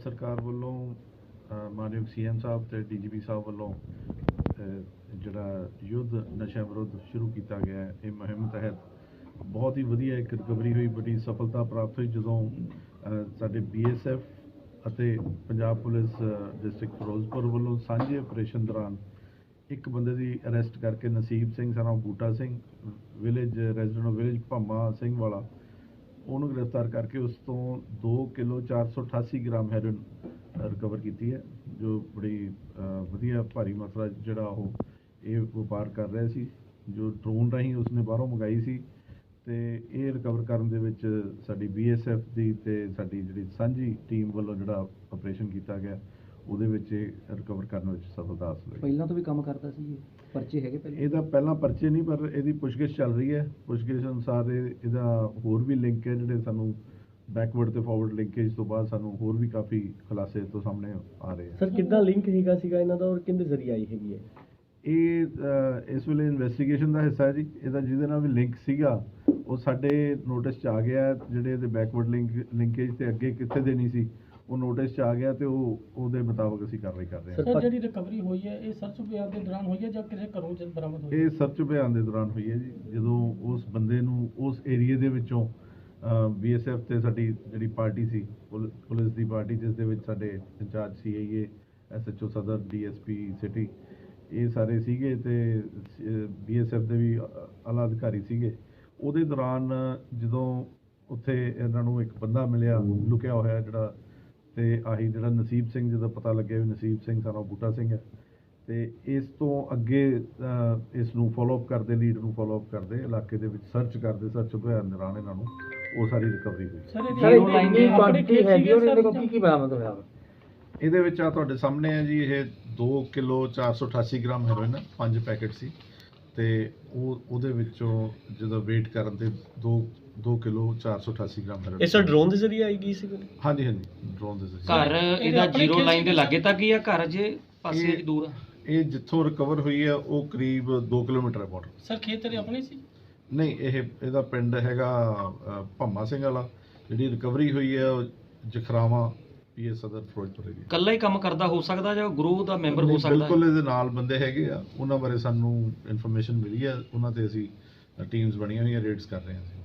ਸਰਕਾਰ ਵੱਲੋਂ ਅ, ਮਾਨਯੋਗ ਸੀਐਮ ਸਾਹਿਬ ਤੇ ਡੀਜੀਪੀ ਸਾਹਿਬ ਵੱਲੋਂ ਜਿਹੜਾ ਯੁੱਧ ਨਸ਼ਾ ਵਿਰੁੱਧ ਸ਼ੁਰੂ ਕੀਤਾ ਗਿਆ ਹੈ ਇਹ ਮੁਹਿੰਮ ਤਹਿਤ ਬਹੁਤ ਹੀ ਵਧੀਆ ਇੱਕ ਰਿਕਵਰੀ ਹੋਈ ਬੜੀ ਸਫਲਤਾ ਪ੍ਰਾਪਤ ਹੋਈ ਜਦੋਂ ਅ, ਸਾਡੇ ਬੀਐਸਐਫ ਅਤੇ ਪੰਜਾਬ ਪੁਲਿਸ ਡਿਸਟ੍ਰਿਕਟ ਫਿਰੋਜ਼ਪੁਰ ਵੱਲੋਂ ਸਾਂਝੇ ਆਪਰੇਸ਼ਨ ਦੌਰਾਨ ਇੱਕ ਬੰਦੇ ਦੀ ਅਰੈਸਟ ਕਰਕੇ ਨਸੀਬ ਸਿੰਘ ਸਨਾ Buta Singh village resident village Bhamma Singh Wala ਉਹਨੂੰ ਗ੍ਰਿਫਤਾਰ ਕਰਕੇ ਉਸ ਤੋਂ 2 ਕਿਲੋ 488 ਗ੍ਰਾਮ ਹੈਰੋਇਨ ਰਿਕਵਰ ਕੀਤੀ ਹੈ, ਜੋ ਬੜੀ ਵਧੀਆ ਭਾਰੀ ਮਾਤਰਾ ਜਿਹੜਾ ਉਹ, ਇਹ ਵਪਾਰ ਕਰ ਰਿਹਾ ਸੀ, ਜੋ ਡਰੋਨ ਰਾਹੀਂ ਉਸਨੇ ਬਾਹਰੋਂ ਮੰਗਾਈ ਸੀ ਤੇ ਇਹ ਰਿਕਵਰ ਕਰਨ ਦੇ ਵਿੱਚ ਸਾਡੀ ਬੀਐਸਐਫ ਦੀ ਤੇ ਸਾਡੀ ਜਿਹੜੀ ਸਾਂਝੀ ਟੀਮ ਵੱਲੋਂ ਜਿਹੜਾ ਆਪਰੇਸ਼ਨ ਕੀਤਾ ਗਿਆ ਉਹਦੇ ਵਿੱਚ ਇਹ ਰਿਕਵਰ ਕਰਨ ਵਿੱਚ ਸਫਲਤਾ ਹਾਸਲ ਹੋਈ। ਪਹਿਲਾਂ ਤੋਂ ਵੀ ਕੰਮ ਕਰਦਾ ਸੀ ਇਹ? ਪਰਚੇ ਹੈਗੇ ਪਹਿਲਾਂ? ਇਹਦਾ ਪਹਿਲਾਂ ਪਰਚੇ ਨਹੀਂ ਪਰ ਇਹਦੀ ਪੁੱਛਗਿੱਛ ਚੱਲ ਰਹੀ ਹੈ। ਪੁੱਛਗਿੱਛ ਅਨੁਸਾਰ ਇਹ ਇਹਦਾ ਹੋਰ ਵੀ ਲਿੰਕ ਹੈ ਜਿਹੜੇ ਸਾਨੂੰ ਬੈਕਵਰਡ ਤੇ ਫਾਰਵਰਡ ਲਿੰਕੇਜ ਤੋਂ ਬਾਅਦ ਸਾਨੂੰ ਹੋਰ ਵੀ ਕਾਫੀ ਖੁਲਾਸੇ ਤੋਂ ਸਾਹਮਣੇ ਆ ਰਹੇ ਆ। ਸਰ ਕਿੱਦਾਂ ਲਿੰਕ ਹੈਗਾ ਸੀਗਾ ਇਹਨਾਂ ਦਾ ਔਰ ਕਿੰਦੇ ਜ਼ਰੀਏ ਆਈ ਹੈਗੀ ਹੈ ਇਹ ਇਸ ਵੇਲੇ ਇਨਵੈਸਟੀਗੇਸ਼ਨ ਦਾ ਹਿੱਸਾ ਹੈ ਜੀ। ਇਹਦਾ ਜਿਹਦੇ ਨਾਲ ਵੀ ਲਿੰਕ ਸੀਗਾ ਉਹ ਸਾਡੇ ਨੋਟਿਸ 'ਚ ਆ ਗਿਆ। ਜਿਹੜੇ ਇਹਦੇ ਬੈਕਵਰਡ ਲਿੰਕ ਲਿੰਕੇਜ ਤੇ ਅੱਗੇ ਕਿੱਥੇ ਦੇਣੀ ਸੀ ਉਹ ਨੋਟਿਸ 'ਚ ਆ ਗਿਆ ਤੇ ਉਹ ਉਹਦੇ ਮੁਤਾਬਕ ਅਸੀਂ ਕਾਰਵਾਈ ਕਰ ਰਹੇ ਹਾਂ। ਸਰ, ਜਿਹੜੀ ਰਿਕਵਰੀ ਹੋਈ ਹੈ ਇਹ ਸਰਚ ਅਭਿਆਨ ਦੇ ਦੌਰਾਨ ਹੋਈ ਹੈ ਜਾਂ ਕਿਸੇ ਘਰੋਂ ਚ ਬਰਾਮਦ ਹੋਈ ਹੈ? ਇਹ ਸਰਚ ਅਭਿਆਨ ਦੇ ਦੌਰਾਨ ਹੋਈ ਹੈ ਜੀ। ਜਦੋਂ ਉਸ ਬੰਦੇ ਨੂੰ ਉਸ ਏਰੀਏ ਦੇ ਵਿੱਚੋਂ ਬੀਐਸਐਫ ਤੇ ਸਾਡੀ ਜਿਹੜੀ ਪਾਰਟੀ ਸੀ ਪੁਲ- ਪੁਲਿਸ ਦੀ ਪਾਰਟੀ ਜਿਸ ਦੇ ਵਿੱਚ ਸਾਡੇ ਇੰਚਾਰਜ ਸੀਆਈਏ ਐਸਐਚਓ ਸਦਰ ਡੀਐਸਪੀ ਸਿਟੀ ਇਹ ਸਾਰੇ ਸੀਗੇ ਤੇ ਬੀਐਸਐਫ ਦੇ ਵੀ ਆਲਾ ਅਧਿਕਾਰੀ ਸੀਗੇ। ਉਹਦੇ ਦੌਰਾਨ ਜਦੋਂ ਉੱਥੇ ਇਹਨਾਂ ਨੂੰ ਇੱਕ ਬੰਦਾ ਮਿਲਿਆ ਲੁਕਿਆ ਹੋਇਆ ਜਿਹੜਾ ਤੇ ਆਹੀ ਜਿਹੜਾ ਨਸੀਬ ਸਿੰਘ ਜਦੋਂ ਪਤਾ ਲੱਗਿਆ ਵੀ ਨਸੀਬ ਸਿੰਘ ਸਾਡਾ ਬੂਟਾ ਸਿੰਘ ਹੈ। ਤੇ ਇਸ ਤੋਂ ਅੱਗੇ ਇਸ ਨੂੰ ਫਾਲੋ ਅਪ ਕਰਦੇ ਲੀਡ ਨੂੰ ਫਾਲੋ ਅਪ ਕਰਦੇ ਇਲਾਕੇ ਦੇ ਵਿੱਚ ਸਰਚ ਕਰਦੇ ਸਰਚ ਅਭਿਆਨ ਦੌਰਾਨ ਇਹਨਾਂ ਨੂੰ ਉਹ ਸਾਰੀ ਰਿਕਵਰੀ ਹੋਈ। ਸਰ ਸਰ ਇਹ ਆਨਲਾਈਨ ਦੀ ਕੁਆਂਟੀਟੀ ਹੈਗੀ ਔਰ ਇਹਦੇ ਕੋਲ ਕੀ ਕੀ ਬਰਾਮਦ ਹੋਇਆ? ਇਹਦੇ ਵਿੱਚ ਆ ਤੁਹਾਡੇ ਸਾਹਮਣੇ ਹੈ ਜੀ ਇਹ 2 ਕਿਲੋ 488 ਗ੍ਰਾਮ ਹੈਰੋਇਨ ਪੰਜ ਪੈਕੇਟ ਸੀ। ਤੇ ਉਹ ਉਹਦੇ ਵਿੱਚੋਂ ਜਦੋਂ ਵੇਟ ਕਰਨ ਤੇ 2 2 ਕਿਲੋ 488 ਗ੍ਰਾਮ ਹੈਰੋਇਨ ਇਹ ਸਰ ਡਰੋਨ ਦੇ ਜ਼ਰੀਏ ਆਈ ਗਈ ਸੀ ਹਾਂਜੀ ਹਾਂਜੀ ਡਰੋਨ ਦੇ ਜ਼ਰੀਏ। ਘਰ ਇਹਦਾ ਜ਼ੀਰੋ ਲਾਈਨ ਦੇ ਲਾਗੇ ਤੱਕ ਹੀ ਆ? ਘਰ ਜੇ ਪਾਸੇ ਇਹ- ਦੂਰ ਆ। ਇਹ ਜਿੱਥੋਂ ਰਿਕਵਰ ਹੋਈ ਹੈ ਉਹ ਕਰੀਬ 2 ਕਿਲੋਮੀਟਰ ਹੈ ਬਾਰਡਰ ਸਰ ਖੇਤ ਤੇਰੇ ਆਪਣੇ ਸੀ? ਨਹੀਂ ਇਹ ਇਹਦਾ ਪਿੰਡ ਹੈਗਾ ਅ, ਭੰਮਾ ਸਿੰਘ ਵਾਲਾ। ਜਿਹੜੀ ਰਿਕਵਰੀ ਹੋਈ ਹੈ ਉਹ ਜਖਰਾਵਾ ਪੀਏ ਸਦਰ ਫਿਰੋਜ਼ਪੁਰ ਏਰੀਆ ਇਕੱਲਾ ਹੀ ਕੰਮ ਕਰਦਾ ਹੋ ਸਕਦਾ ਜਾਂ ਗਰੋਹ ਦਾ ਮੈਂਬਰ ਹੋ ਨਹੀਂ, ਸਕਦਾ? ਬਿਲਕੁਲ ਇਹਦੇ ਨਾਲ ਬੰਦੇ ਹੈਗੇ ਆ। ਉਹਨਾਂ ਬਾਰੇ ਸਾਨੂੰ ਇਨਫੋਰਮੇਸ਼ਨ ਮਿਲੀ ਹੈ ਉਹਨਾਂ ਤੇ ਅਸੀਂ ਟੀਮਸ ਬਣੀਆਂ ਹੋਈਆਂ ਰੇਡਸ ਕਰ ਰਹੇ ਹਾਂ ਅਸੀਂ।